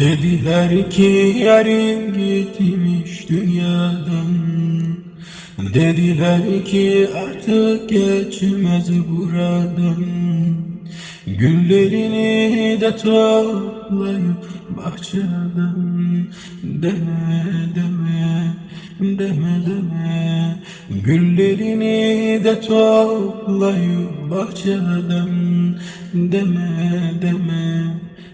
Dediler ki yarın gitmiş dünyadan. Dediler ki artık geçmez buradan. Güllerini de toplayıp bahçeden Deme deme deme deme. Güllerini de toplayıp bahçeden Deme deme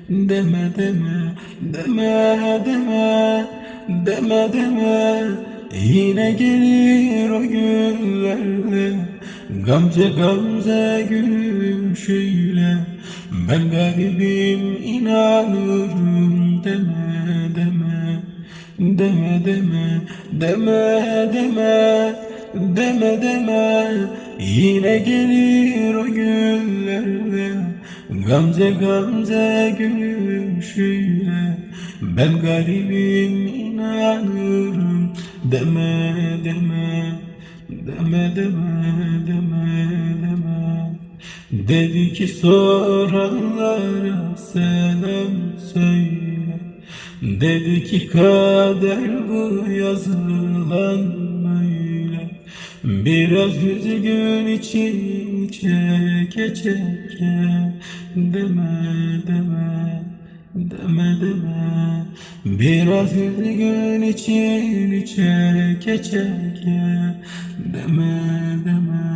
Deme deme deme deme deme deme. Yine gelir o günlerle Gamze gamze gülüşüyle Ben garibim inanırım deme deme Deme deme deme deme deme deme. Yine gelir o günlerle Gamze gamze gülüşüyle Ben garibim inanırım Deme deme Deme deme deme deme. Dedi ki soranlara selam söyle. Dedi ki kader bu yazılan böyle. Biraz üzgün için çeke çeke Deme deme Deme deme. Biraz üzgün için çeke çeke Deme deme